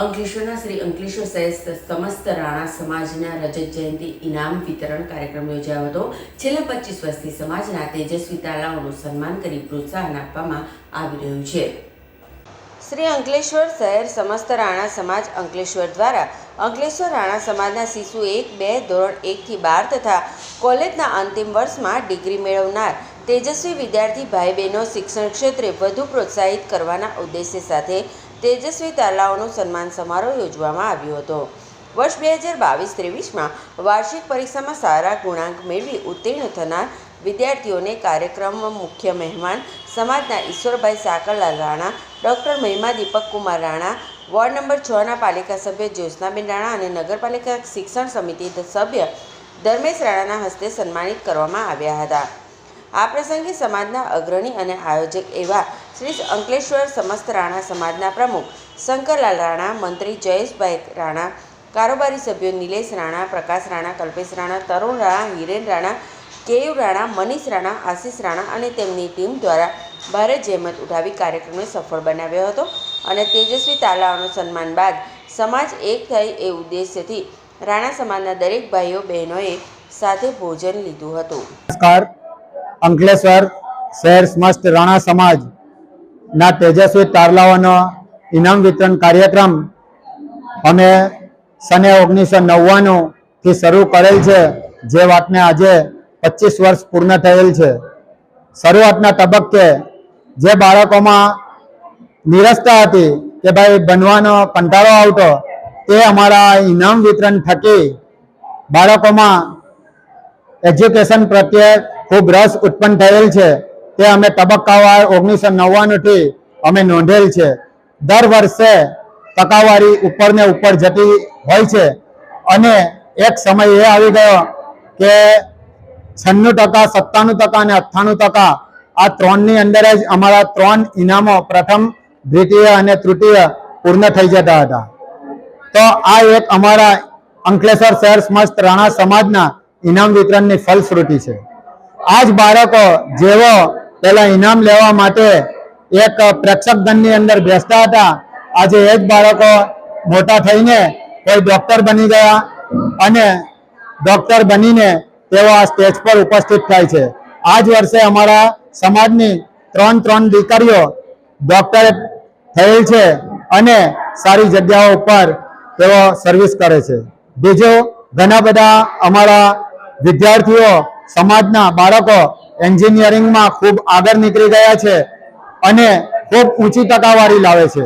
અંકલેશ્વરના શ્રી અંકલેશ્વર સહિત સમસ્ત રાણા સમાજના રજત જયંતિ ઇનામ વિતરણ કાર્યક્રમ યોજાયો હતો. છેલ્લા પચીસ વર્ષથી સમાજના તેજસ્વી તાલાઓનું સન્માન કરી પ્રોત્સાહન આપવામાં આવી રહ્યું છે. શ્રી અંકલેશ્વર શહેર સમસ્ત રાણા સમાજ અંકલેશ્વર દ્વારા અંકલેશ્વર રાણા સમાજના શિશુ એક, બે, ધોરણ એકથી બાર તથા કોલેજના અંતિમ વર્ષમાં ડિગ્રી મેળવનાર તેજસ્વી વિદ્યાર્થી ભાઈ બહેનો શિક્ષણ ક્ષેત્રે વધુ પ્રોત્સાહિત કરવાના ઉદ્દેશ્ય સાથે તેજસ્વી તાલાઓનો સન્માન સમારોહ યોજવામાં આવ્યો હતો. વર્ષ બે હજાર બાવીસ ત્રેવીસમાં વાર્ષિક પરીક્ષામાં સારા ગુણાંક મેળવી ઉત્તીર્ણ થનાર વિદ્યાર્થીઓને કાર્યક્રમમાં મુખ્ય મહેમાન સમાજના Ishwarbhai Sakarlal Rana, doctor Mahima Deepak Kumar Rana, ward number છના પાલિકા સભ્ય જ્યોત્સનાબેન રાણા અને નગરપાલિકા શિક્ષણ સમિતિ સભ્ય ધર્મેશ રાણાના હસ્તે સન્માનિત કરવામાં આવ્યા હતા. આ પ્રસંગે સમાજના અગ્રણી અને આયોજક એવા શ્રી અંકલેશ્વર સમસ્ત રાણા સમાજના પ્રમુખ શંકરલાલ રાણા, મંત્રી જયેશભાઈ રાણા, કારોબારી સભ્યો નિલેશ રાણા, પ્રકાશ રાણા, કલ્પેશ રાણા, તરુણ રાણા, હિરેન રાણા કેયુ રાણા, મનીષ રાણા, આશીષ રાણા અને તેમની ટીમ દ્વારા ભારે જહેમત ઉઠાવી કાર્યક્રમને સફળ બનાવ્યો હતો અને તેજસ્વી તાલાઓનું સન્માન બાદ સમાજ એક થાય એ ઉદ્દેશ્યથી રાણા સમાજના દરેક ભાઈઓ બહેનોએ સાથે ભોજન લીધું હતું. નમસ્કાર. અંકલેશ્વર શહેર સમસ્ત રાણા સમાજ ના તેજસ્વી તારલાઓનો ઇનામ વિતરણ કાર્યક્રમ અમે સને ઓગણીસો નવ્વાણું થી શરૂ કરેલ છે. જે વાતને આજે પચીસ વર્ષ પૂર્ણ થયેલ છે. શરૂઆતના તબક્કે જે બાળકોમાં નિરસતા હતી કે ભાઈ બનવાનો કંટાળો આવતો તે અમારા ઇનામ વિતરણ થકી બાળકોમાં એજ્યુકેશન પ્રત્યે ખૂબ રસ ઉત્પન્ન થયેલ છે. તે અમે તબક્કાવાર ઓગણીસો નવ્વાણુંથી અમે નોંધેલ છે. દર વર્ષે ટકાવારી ઉપર ને ઉપર જતી હોય છે. અને એક સમય એ આવી ગયો કે છન્નું ટકા, સત્તાણું ટકા અને અઠ્ઠાણું ટકા આ ત્રણની અંદર જ અમારા ત્રણ ઇનામો પ્રથમ, દ્વિતીય અને તૃતીય પૂર્ણ થઈ જતા હતા. તો આ એક અમારા અંકલેશ્વર શહેર સમસ્ત રાણા સમાજના ઇનામ વિતરણની ફલશ્રુતિ છે. આ જ બાળકો જેવો પેલા ઇનામ લેવા માટે એક પ્રેક્ષક ગણની અંદર બેસતા હતા, આજે એ જ બાળકો મોટા થઈને કોઈ ડોક્ટર બની ગયા અને ડોક્ટર બનીને તેઓ આ સ્ટેજ પર ઉપસ્થિત થાય છે. આ જ વર્ષે અમારા સમાજની ત્રણ ત્રણ દીકરીઓ ડોક્ટર થયેલ છે અને સારી જગ્યાઓ ઉપર તેઓ સર્વિસ કરે છે. બીજું ઘણા બધા અમારા વિદ્યાર્થીઓ સમાજના બાળકો એન્જિનિયરિંગમાં ખૂબ આગળ નીકળી ગયા છે અને ખૂબ ઊંચી ટકાવારી લાવે છે.